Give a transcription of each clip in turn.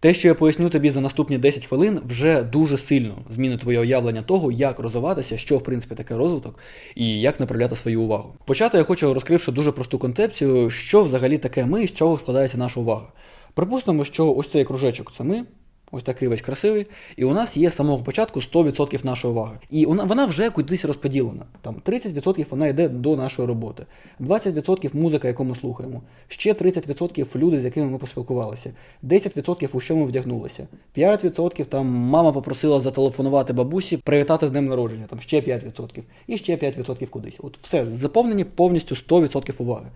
Те, що я поясню тобі за наступні 10 хвилин, вже дуже сильно змінить твоє уявлення того, як розвиватися, що в принципі таке розвиток і як направляти свою увагу. Почати я хочу розкривши дуже просту концепцію, що взагалі таке ми і з чого складається наша увага. Припустимо, що ось цей кружечок це ми. Ось такий весь красивий, і у нас є з самого початку 100% нашої уваги. І вона, вже кудись розподілена. Там 30% вона йде до нашої роботи, 20% музика, яку ми слухаємо, ще 30% люди, з якими ми поспілкувалися, 10% у що ми вдягнулися, 5% там мама попросила зателефонувати бабусі, привітати з днем народження, там ще 5%, і ще 5% кудись. От все, заповнені повністю 100% уваги.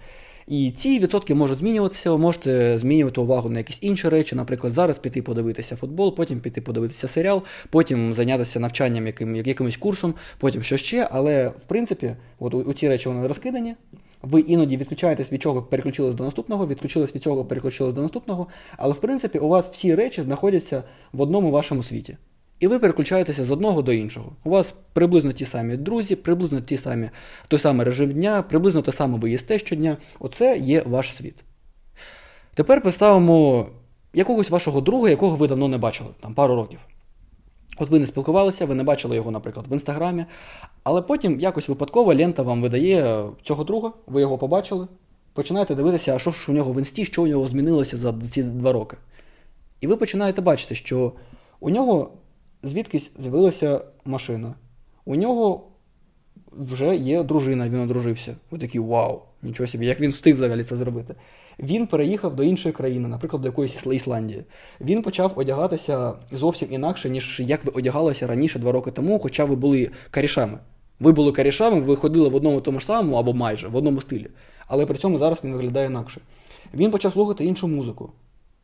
І ці відсотки можуть змінюватися, ви можете змінювати увагу на якісь інші речі, наприклад, зараз піти подивитися футбол, потім піти подивитися серіал, потім зайнятися навчанням яким, якимось курсом, потім що ще. Але в принципі, от у, у ці речі вони розкидані. Ви іноді відключаєтесь від чого переключились до наступного, відключились від цього, переключились до наступного. Але в принципі у вас всі речі знаходяться в одному вашому світі. І ви переключаєтеся з одного до іншого. У вас приблизно ті самі друзі, приблизно ті самі, той самий режим дня, приблизно те саме ви їсте щодня. Оце є ваш світ. Тепер представимо якогось вашого друга, якого ви давно не бачили, там пару років. От ви не спілкувалися, ви не бачили його, наприклад, в інстаграмі, але потім якось випадково лента вам видає цього друга, ви його побачили, починаєте дивитися, а що ж у нього в інсті, що у нього змінилося за ці два роки. І ви починаєте бачити, що у нього звідкись з'явилася машина. У нього вже є дружина, він одружився. Ви такі вау, нічого собі, як він встиг взагалі це зробити. Він переїхав до іншої країни, наприклад, до якоїсь Ісландії. Він почав одягатися зовсім інакше, ніж як ви одягалися раніше два роки тому, хоча ви були карішами. Ви були карішами, ви ходили в одному тому ж самому або майже в одному стилі. Але при цьому зараз він виглядає інакше. Він почав слухати іншу музику.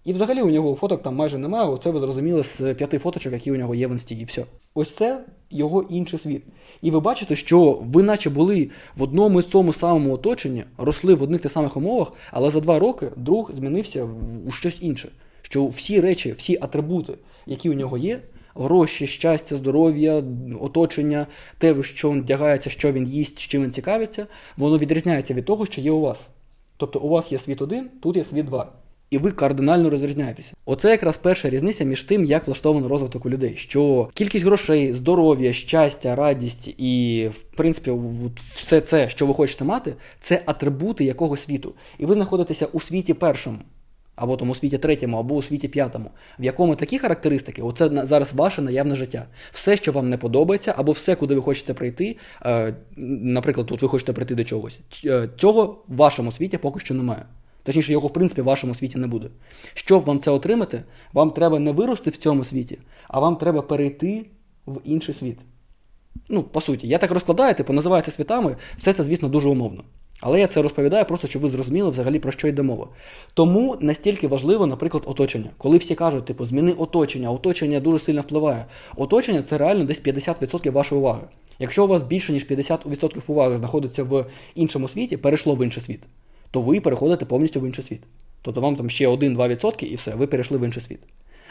І взагалі у нього фоток там майже немає, оце ви зрозуміли з п'яти фоточок, які у нього є в інсті, і все. Ось це його інший світ. І ви бачите, що ви наче були в одному і тому самому оточенні, росли в одних тих самих умовах, але за два роки друг змінився у щось інше. Що всі речі, всі атрибути, які у нього є, гроші, щастя, здоров'я, оточення, те, що він вдягається, що він їсть, чим він цікавиться, воно відрізняється від того, що є у вас. Тобто у вас є світ один, тут є світ два. І ви кардинально розрізняєтеся. Оце якраз перша різниця між тим, як влаштовано розвиток у людей. Що кількість грошей, здоров'я, щастя, радість і, в принципі, все це, що ви хочете мати, це атрибути якогось світу. І ви знаходитеся у світі першому, або тому у світі третьому, або у світі п'ятому, в якому такі характеристики, оце зараз ваше наявне життя. Все, що вам не подобається, або все, куди ви хочете прийти. Е, наприклад, тут ви хочете прийти до чогось. Цього в вашому світі поки що немає. Точніше, його, в принципі, в вашому світі не буде. Щоб вам це отримати, вам треба не вирости в цьому світі, а вам треба перейти в інший світ. Ну, по суті, я так розкладаю, типу, називаю це світами, все це, звісно, дуже умовно. Але я це розповідаю просто, щоб ви зрозуміли взагалі про що йде мова. Тому настільки важливо, наприклад, оточення. Коли всі кажуть, типу, зміни оточення, оточення дуже сильно впливає. Оточення це реально десь 50% вашої уваги. Якщо у вас більше, ніж 50% уваги знаходиться в іншому світі, перейшло в інший світ то ви переходите повністю в інший світ. Тобто вам там ще 1-2% і все, ви перейшли в інший світ.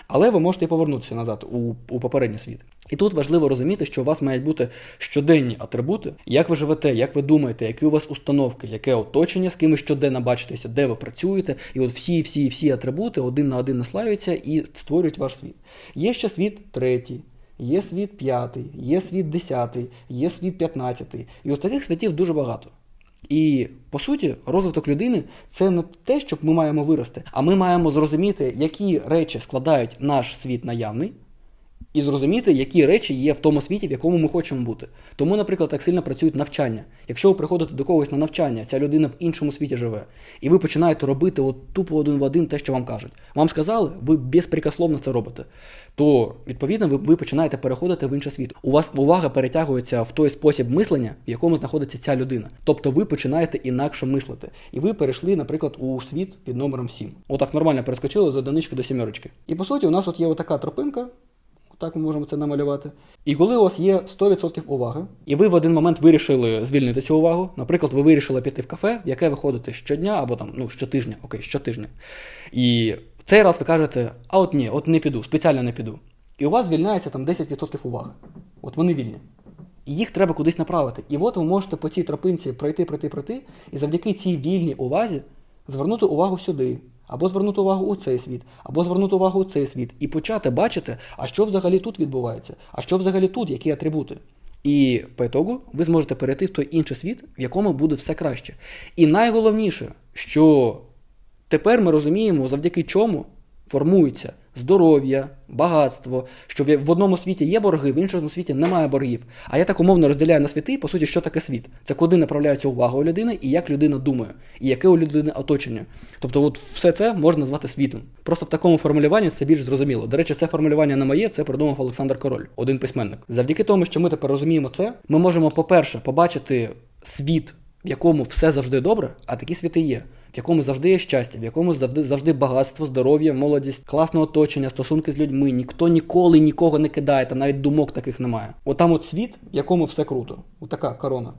Але ви можете повернутися назад у у попередній світ. І тут важливо розуміти, що у вас мають бути щоденні атрибути, як ви живете, як ви думаєте, які у вас установки, яке оточення, з ким ви щоденно бачитеся, де ви працюєте, і от всі-всі всі атрибути один на один наслаюються і створюють ваш світ. Є ще світ третій. Є світ п'ятий, є світ десятий, є світ п'ятнадцятий. І от таких світів дуже багато. І по суті, розвиток людини це не те, щоб ми маємо вирости, а ми маємо зрозуміти, які речі складають наш світ наявний, і зрозуміти, які речі є в тому світі, в якому ми хочемо бути. Тому, наприклад, так сильно працюють навчання. Якщо ви приходите до когось на навчання, ця людина в іншому світі живе, і ви починаєте робити от тупо один в один те, що вам кажуть. Вам сказали, ви безпрекословно це робите. То, відповідно, ви, ви починаєте переходити в інший світ. У вас увага перетягується в той спосіб мислення, в якому знаходиться ця людина. Тобто ви починаєте інакше мислити. І ви перейшли, наприклад, у світ під номером 7. Отак нормально перескочили з одинички до сімерочки. І по суті, у нас от є отака тропинка. Так ми можемо це намалювати. І коли у вас є 100% уваги, і ви в один момент вирішили звільнити цю увагу, наприклад, ви вирішили піти в кафе, в яке ви ходите щодня або там ну, щотижня, окей, щотижня. І в цей раз ви кажете, а от ні, от не піду, спеціально не піду. І у вас звільняється там 10% уваги. От вони вільні. І їх треба кудись направити. І от ви можете по цій тропинці пройти, пройти, пройти, і завдяки цій вільній увазі звернути увагу сюди, або звернути увагу у цей світ, або звернути увагу у цей світ, і почати бачити, а що взагалі тут відбувається, а що взагалі тут, які атрибути. І по ітогу ви зможете перейти в той інший світ, в якому буде все краще. І найголовніше, що тепер ми розуміємо, завдяки чому формується здоров'я, багатство, що в одному світі є борги, в іншому світі немає боргів. А я так умовно розділяю на світи, по суті, що таке світ? Це куди направляється увага у людини і як людина думає, і яке у людини оточення. Тобто, от все це можна назвати світом. Просто в такому формулюванні це більш зрозуміло. До речі, це формулювання не моє, це придумав Олександр Король, один письменник. Завдяки тому, що ми тепер розуміємо це, ми можемо, по-перше, побачити світ, в якому все завжди добре, а такі світи є. В якому завжди є щастя, в якому завжди завжди багатство, здоров'я, молодість, класне оточення, стосунки з людьми. Ніхто ніколи нікого не кидає, там навіть думок таких немає. Отам от світ, в якому все круто. Отака корона.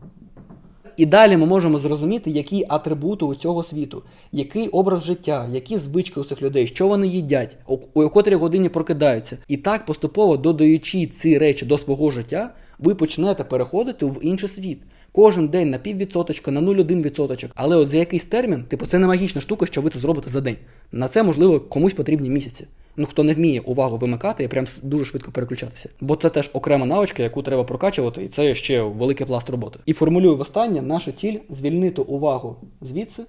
І далі ми можемо зрозуміти, які атрибути у цього світу, який образ життя, які звички у цих людей, що вони їдять, у, котрій годині прокидаються. І так поступово додаючи ці речі до свого життя, ви почнете переходити в інший світ. Кожен день на піввідсоточка, на 0,1%. Але от за якийсь термін, типу, це не магічна штука, що ви це зробите за день. На це, можливо, комусь потрібні місяці. Ну, хто не вміє увагу вимикати і прям дуже швидко переключатися. Бо це теж окрема навичка, яку треба прокачувати, і це ще великий пласт роботи. І формулюю востаннє, наша ціль звільнити увагу звідси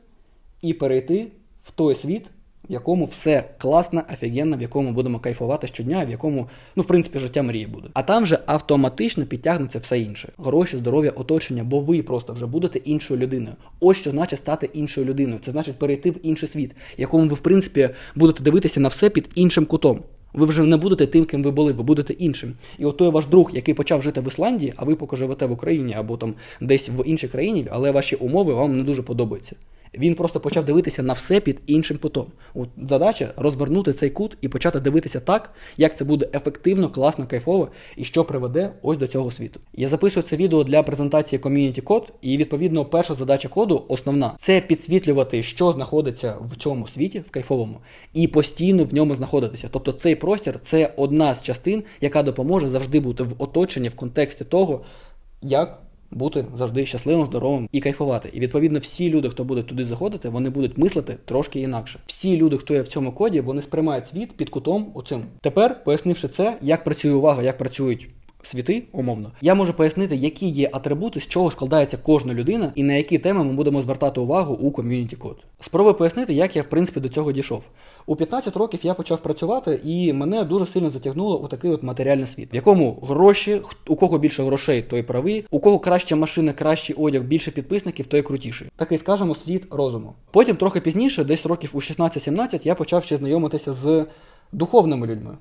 і перейти в той світ, в якому все класно, офігенно, в якому будемо кайфувати щодня, в якому, ну, в принципі, життя мрії буде. А там же автоматично підтягнеться все інше: гроші, здоров'я, оточення, бо ви просто вже будете іншою людиною. Ось що значить стати іншою людиною. Це значить перейти в інший світ, якому ви, в принципі, будете дивитися на все під іншим кутом. Ви вже не будете тим, ким ви були, ви будете іншим. І от той ваш друг, який почав жити в Ісландії, а ви поки живете в Україні або там десь в іншій країні, але ваші умови вам не дуже подобаються. Він просто почав дивитися на все під іншим кутом. От задача розвернути цей кут і почати дивитися так, як це буде ефективно, класно, кайфово і що приведе ось до цього світу. Я записую це відео для презентації Community Code, і відповідно перша задача коду, основна, це підсвітлювати, що знаходиться в цьому світі, в кайфовому, і постійно в ньому знаходитися. Тобто цей простір це одна з частин, яка допоможе завжди бути в оточенні в контексті того, як бути завжди щасливим, здоровим і кайфувати. І відповідно всі люди, хто буде туди заходити, вони будуть мислити трошки інакше. Всі люди, хто є в цьому коді, вони сприймають світ під кутом оцим. Тепер, пояснивши це, як працює увага, як працюють. Світи, умовно, я можу пояснити, які є атрибути, з чого складається кожна людина, і на які теми ми будемо звертати увагу у ком'юніті код. Спробую пояснити, як я в принципі до цього дійшов. У 15 років я почав працювати, і мене дуже сильно затягнуло у такий от матеріальний світ, в якому гроші, у кого більше грошей, той правий, у кого краща машина, кращий одяг, більше підписників, той крутіший. Такий, скажімо, світ розуму. Потім трохи пізніше, десь років у 16-17, я почав ще знайомитися з духовними людьми.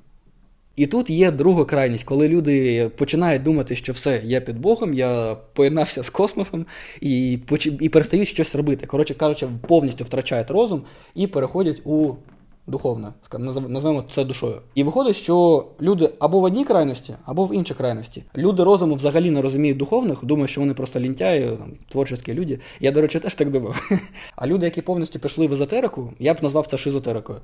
І тут є друга крайність, коли люди починають думати, що все, я під Богом, я поєднався з космосом і, і перестають щось робити. Коротше кажучи, повністю втрачають розум і переходять у духовне, назвемо це душою. І виходить, що люди або в одній крайності, або в іншій крайності. Люди розуму взагалі не розуміють духовних, думають, що вони просто лінтяї, там, творчі люди. Я, до речі, теж так думав. А люди, які повністю пішли в езотерику, я б назвав це шизотерикою.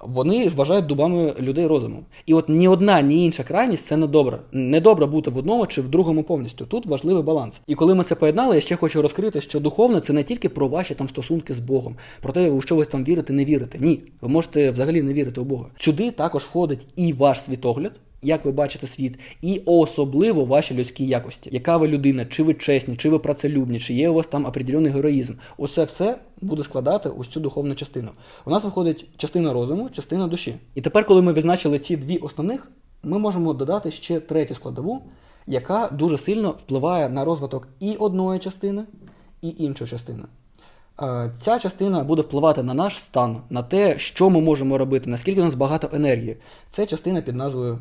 Вони вважають дубами людей розуму. І от ні одна, ні інша крайність це не добре. Не добре бути в одному чи в другому повністю. Тут важливий баланс. І коли ми це поєднали, я ще хочу розкрити, що духовне це не тільки про ваші там стосунки з Богом, про те, у що ви там вірите, не вірите. Ні, ви можете взагалі не вірити у Бога. Сюди також входить і ваш світогляд. Як ви бачите світ, і особливо ваші людські якості. Яка ви людина, чи ви чесні, чи ви працелюбні, чи є у вас там определений героїзм. Усе все буде складати ось цю духовну частину. У нас виходить частина розуму, частина душі. І тепер, коли ми відзначили ці дві основних, ми можемо додати ще третю складову, яка дуже сильно впливає на розвиток і одної частини, і іншої частини. Е, Ця частина буде впливати на наш стан, на те, що ми можемо робити, наскільки у нас багато енергії. Це частина під назвою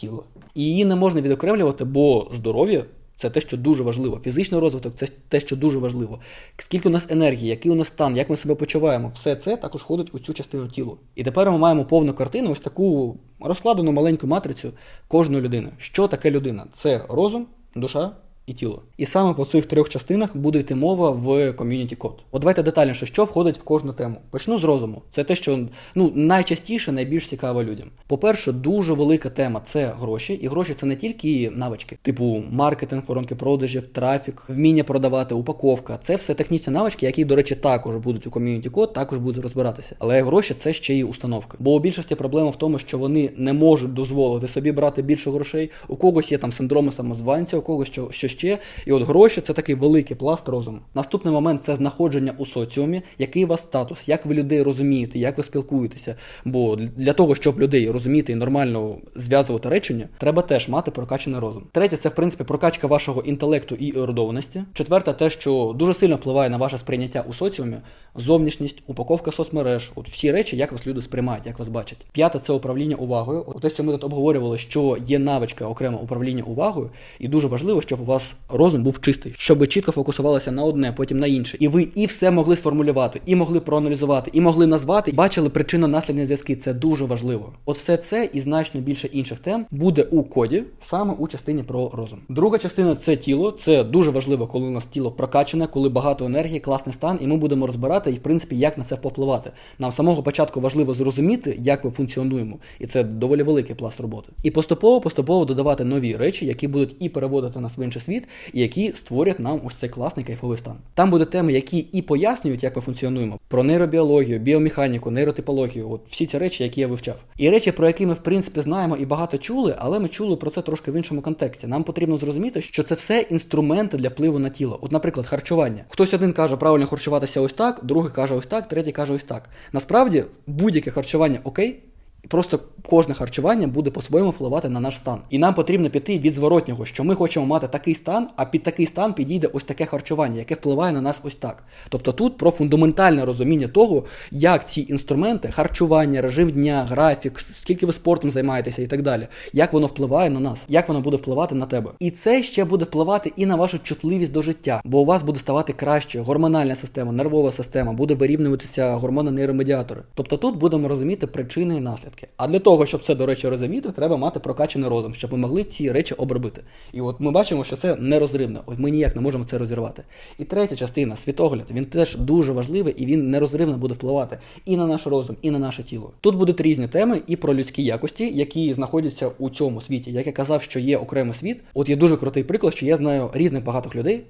тіло. І її не можна відокремлювати, бо здоров'я це те, що дуже важливо. Фізичний розвиток це те, що дуже важливо. Скільки у нас енергії, який у нас стан, як ми себе почуваємо, все це також входить у цю частину тіла. І тепер ми маємо повну картину, ось таку розкладену маленьку матрицю кожної людини. Що таке людина? Це розум, душа і тіло. І саме по цих трьох частинах буде йти мова в ком'юніті код. От давайте детальніше, що входить в кожну тему. Почну з розуму. Це те, що ну найчастіше найбільш цікаво людям. По-перше, дуже велика тема це гроші, і гроші це не тільки навички, типу маркетинг, воронки продажів, трафік, вміння продавати, упаковка. Це все технічні навички, які, до речі, також будуть у ком'юніті код, також будуть розбиратися. Але гроші це ще й установки. Бо у більшості проблема в тому, що вони не можуть дозволити собі брати більше грошей. У когось є там синдроми самозванця, у когось що, що ще. І от гроші це такий великий пласт розуму. Наступний момент це знаходження у соціумі, який у вас статус, як ви людей розумієте, як ви спілкуєтеся. Бо для того, щоб людей розуміти і нормально зв'язувати речення, треба теж мати прокачаний розум. Третє, це в принципі прокачка вашого інтелекту і ерудованості. Четверте, те, що дуже сильно впливає на ваше сприйняття у соціумі, зовнішність, упаковка соцмереж, от всі речі, як вас люди сприймають, як вас бачать. П'яте це управління увагою. От те, що ми тут обговорювали, що є навичка окремо управління увагою, і дуже важливо, щоб у вас розум був чистий, щоб чітко фокусувалися на одне, потім на інше. І ви і все могли сформулювати, і могли проаналізувати, і могли назвати, і бачили причинно-наслідні зв'язки. Це дуже важливо. От все це і значно більше інших тем буде у коді, саме у частині про розум. Друга частина це тіло. Це дуже важливо, коли у нас тіло прокачане, коли багато енергії, класний стан, і ми будемо розбирати і в принципі як на це впливати. Нам самого початку важливо зрозуміти, як ми функціонуємо, і це доволі великий пласт роботи. І поступово, поступово додавати нові речі, які будуть і переводити нас в інший світ, і які створять нам ось цей класний кайфовий стан. Там буде теми, які і пояснюють, як ми функціонуємо, про нейробіологію, біомеханіку, нейротипологію, от всі ці речі, які я вивчав. І речі, про які ми в принципі знаємо і багато чули, але ми чули про це трошки в іншому контексті. Нам потрібно зрозуміти, що це все інструменти для впливу на тіло. От, наприклад, харчування. Хтось один каже правильно харчуватися ось так, другий каже ось так, третій каже ось так. Насправді, будь-яке харчування окей. Просто кожне харчування буде по-своєму впливати на наш стан. І нам потрібно піти від зворотнього, що ми хочемо мати такий стан, а під такий стан підійде ось таке харчування, яке впливає на нас ось так. Тобто тут про фундаментальне розуміння того, як ці інструменти, харчування, режим дня, графік, скільки ви спортом займаєтеся і так далі, як воно впливає на нас, як воно буде впливати на тебе. І це ще буде впливати і на вашу чутливість до життя, бо у вас буде ставати краще гормональна система, нервова система, буде вирівнюватися гормони нейромедіатори. Тобто тут будемо розуміти причини і наслідки. А для того, щоб це, до речі, розуміти, треба мати прокачаний розум, щоб ми могли ці речі обробити. І от ми бачимо, що це нерозривно. От ми ніяк не можемо це розірвати. І третя частина світогляд, він теж дуже важливий і він нерозривно буде впливати і на наш розум, і на наше тіло. Тут будуть різні теми і про людські якості, які знаходяться у цьому світі. Як я казав, що є окремий світ. От є дуже крутий приклад, що я знаю різних багатих людей,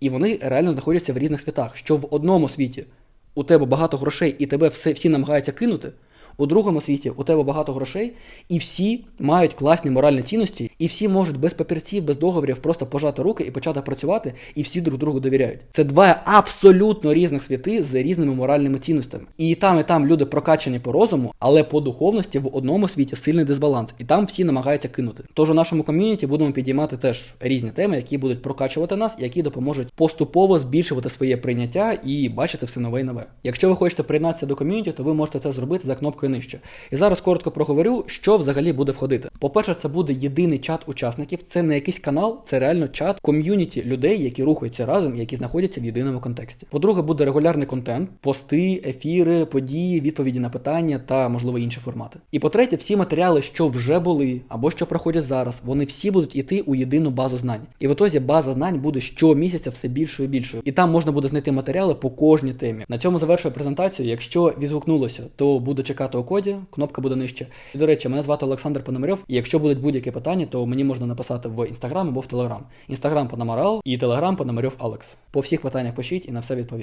і вони реально знаходяться в різних світах. Що в одному світі у тебе багато грошей, і тебе все всі намагаються кинути. У другому світі у тебе багато грошей, і всі мають класні моральні цінності, і всі можуть без папірців, без договорів просто пожати руки і почати працювати, і всі друг другу довіряють. Це два абсолютно різних світи з різними моральними цінностями. І там, і там люди прокачані по розуму, але по духовності в одному світі сильний дисбаланс, і там всі намагаються кинути. Тож у нашому ком'юніті будемо підіймати теж різні теми, які будуть прокачувати нас, які допоможуть поступово збільшувати своє прийняття і бачити все нове і нове. Якщо ви хочете приєднатися до ком'юніті, то ви можете це зробити за кнопкою нижче. І зараз коротко проговорю, що взагалі буде входити. По-перше, це буде єдиний чат учасників, це не якийсь канал, це реально чат ком'юніті людей, які рухаються разом, які знаходяться в єдиному контексті. По-друге, буде регулярний контент, пости, ефіри, події, відповіді на питання та можливо інші формати. І по-третє, всі матеріали, що вже були або що проходять зараз, вони всі будуть йти у єдину базу знань. І в ітозі база знань буде щомісяця все більшою і більшою. І там можна буде знайти матеріали по кожній темі. На цьому завершую презентацію. Якщо відгукнулося, то буду чекати у коді, кнопка буде нижче. І, до речі, мене звати Олександр Пономарьов, і якщо будуть будь-які питання, то мені можна написати в інстаграм або в телеграм. Інстаграм Пономарал і телеграм Пономарьов Алекс. По всіх питаннях пишіть і на все відповім.